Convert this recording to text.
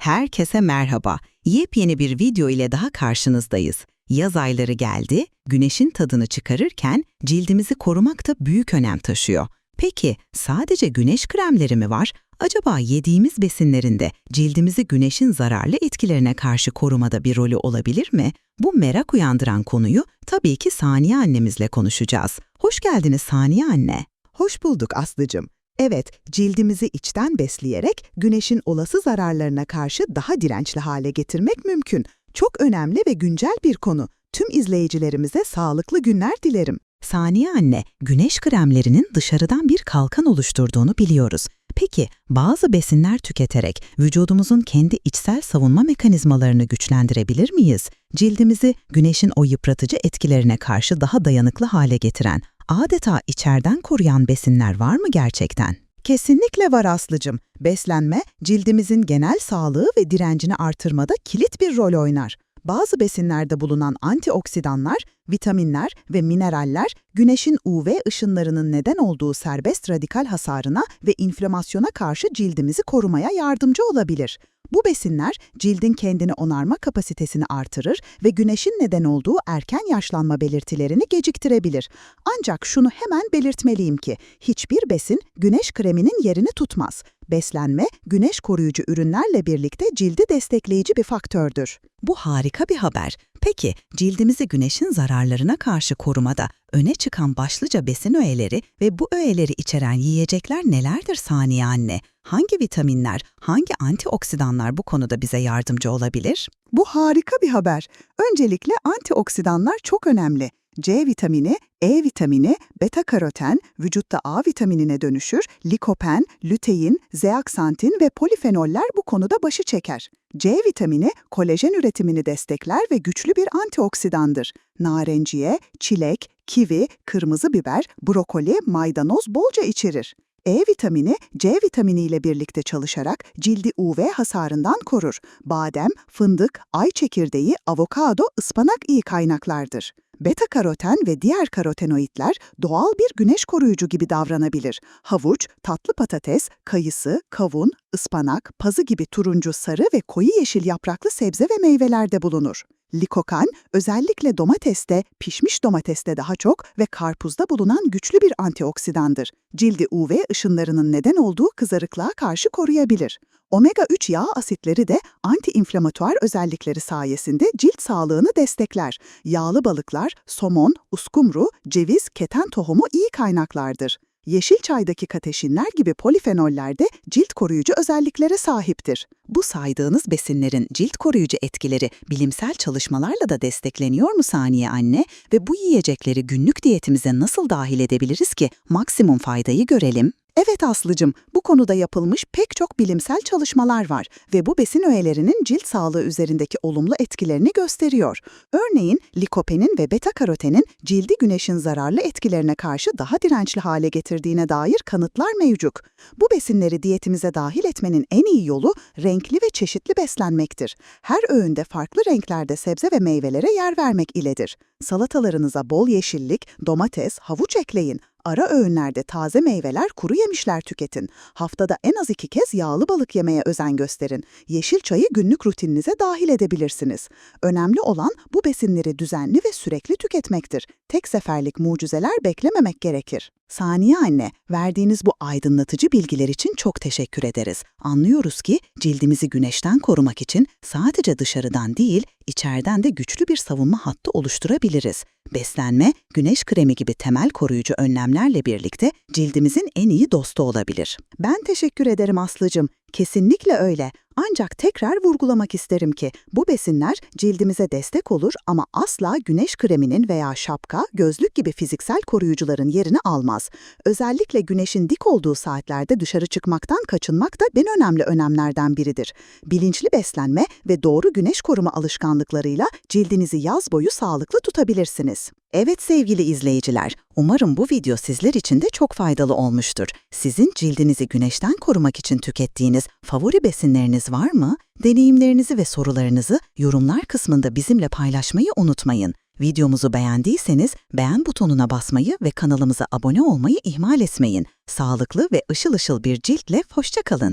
Herkese merhaba. Yepyeni bir video ile daha karşınızdayız. Yaz ayları geldi, güneşin tadını çıkarırken cildimizi korumak da büyük önem taşıyor. Peki sadece güneş kremleri mi var? Acaba yediğimiz besinlerinde cildimizi güneşin zararlı etkilerine karşı korumada bir rolü olabilir mi? Bu merak uyandıran konuyu tabii ki Saniye annemizle konuşacağız. Hoş geldiniz Saniye anne. Hoş bulduk Aslı'cım. Evet, cildimizi içten besleyerek güneşin olası zararlarına karşı daha dirençli hale getirmek mümkün. Çok önemli ve güncel bir konu. Tüm izleyicilerimize sağlıklı günler dilerim. Saniye anne, güneş kremlerinin dışarıdan bir kalkan oluşturduğunu biliyoruz. Peki bazı besinler tüketerek vücudumuzun kendi içsel savunma mekanizmalarını güçlendirebilir miyiz? Cildimizi güneşin o yıpratıcı etkilerine karşı daha dayanıklı hale getiren, adeta içeriden koruyan besinler var mı gerçekten? Kesinlikle var Aslı'cım. Beslenme, cildimizin genel sağlığı ve direncini artırmada kilit bir rol oynar. Bazı besinlerde bulunan antioksidanlar, vitaminler ve mineraller güneşin UV ışınlarının neden olduğu serbest radikal hasarına ve inflamasyona karşı cildimizi korumaya yardımcı olabilir. Bu besinler cildin kendini onarma kapasitesini artırır ve güneşin neden olduğu erken yaşlanma belirtilerini geciktirebilir. Ancak şunu hemen belirtmeliyim ki hiçbir besin güneş kreminin yerini tutmaz. Beslenme, güneş koruyucu ürünlerle birlikte cildi destekleyici bir faktördür. Bu harika bir haber. Peki cildimizi güneşin zararlarına karşı korumada öne çıkan başlıca besin öğeleri ve bu öğeleri içeren yiyecekler nelerdir Saniye anne? Hangi vitaminler, hangi antioksidanlar bu konuda bize yardımcı olabilir? Bu harika bir haber. Öncelikle antioksidanlar çok önemli. C vitamini, E vitamini, beta karoten vücutta A vitaminine dönüşür, likopen, lütein, zeaksantin ve polifenoller bu konuda başı çeker. C vitamini kolajen üretimini destekler ve güçlü bir antioksidandır. Narenciye, çilek, kivi, kırmızı biber, brokoli, maydanoz bolca içerir. E vitamini, C vitamini ile birlikte çalışarak cildi UV hasarından korur. Badem, fındık, ay çekirdeği, avokado, ıspanak iyi kaynaklardır. Beta karoten ve diğer karotenoidler doğal bir güneş koruyucu gibi davranabilir. Havuç, tatlı patates, kayısı, kavun, ıspanak, pazı gibi turuncu, sarı ve koyu yeşil yapraklı sebze ve meyvelerde bulunur. Likokan özellikle domateste, pişmiş domateste daha çok ve karpuzda bulunan güçlü bir antioksidandır. Cildi UV ışınlarının neden olduğu kızarıklığa karşı koruyabilir. Omega-3 yağ asitleri de antiinflamatuar özellikleri sayesinde cilt sağlığını destekler. Yağlı balıklar, somon, uskumru, ceviz, keten tohumu iyi kaynaklardır. Yeşil çaydaki kateşinler gibi polifenoller de cilt koruyucu özelliklere sahiptir. Bu saydığınız besinlerin cilt koruyucu etkileri bilimsel çalışmalarla da destekleniyor mu Saniye anne? Ve bu yiyecekleri günlük diyetimize nasıl dahil edebiliriz ki maksimum faydayı görelim? Evet Aslı'cım, bu konuda yapılmış pek çok bilimsel çalışmalar var ve bu besin öğelerinin cilt sağlığı üzerindeki olumlu etkilerini gösteriyor. Örneğin likopenin ve beta karotenin cildi güneşin zararlı etkilerine karşı daha dirençli hale getirdiğine dair kanıtlar mevcut. Bu besinleri diyetimize dahil etmenin en iyi yolu renkli ve çeşitli beslenmektir. Her öğünde farklı renklerde sebze ve meyvelere yer vermek iledir. Salatalarınıza bol yeşillik, domates, havuç ekleyin. Ara öğünlerde taze meyveler, kuru yemişler tüketin. Haftada en az iki kez yağlı balık yemeye özen gösterin. Yeşil çayı günlük rutininize dahil edebilirsiniz. Önemli olan bu besinleri düzenli ve sürekli tüketmektir. Tek seferlik mucizeler beklememek gerekir. Saniye anne, verdiğiniz bu aydınlatıcı bilgiler için çok teşekkür ederiz. Anlıyoruz ki cildimizi güneşten korumak için sadece dışarıdan değil, içeriden de güçlü bir savunma hattı oluşturabiliriz. Beslenme, güneş kremi gibi temel koruyucu önlemlerle birlikte cildimizin en iyi dostu olabilir. Ben teşekkür ederim Aslı'cım. Kesinlikle öyle. Ancak tekrar vurgulamak isterim ki bu besinler cildimize destek olur ama asla güneş kreminin veya şapka, gözlük gibi fiziksel koruyucuların yerini almaz. Özellikle güneşin dik olduğu saatlerde dışarı çıkmaktan kaçınmak da en önemli önemlerden biridir. Bilinçli beslenme ve doğru güneş koruma alışkanlıklarıyla cildinizi yaz boyu sağlıklı tutabilirsiniz. Evet sevgili izleyiciler, umarım bu video sizler için de çok faydalı olmuştur. Sizin cildinizi güneşten korumak için tükettiğiniz favori besinleriniz var mı? Deneyimlerinizi ve sorularınızı yorumlar kısmında bizimle paylaşmayı unutmayın. Videomuzu beğendiyseniz beğen butonuna basmayı ve kanalımıza abone olmayı ihmal etmeyin. Sağlıklı ve ışıl ışıl bir ciltle hoşça kalın.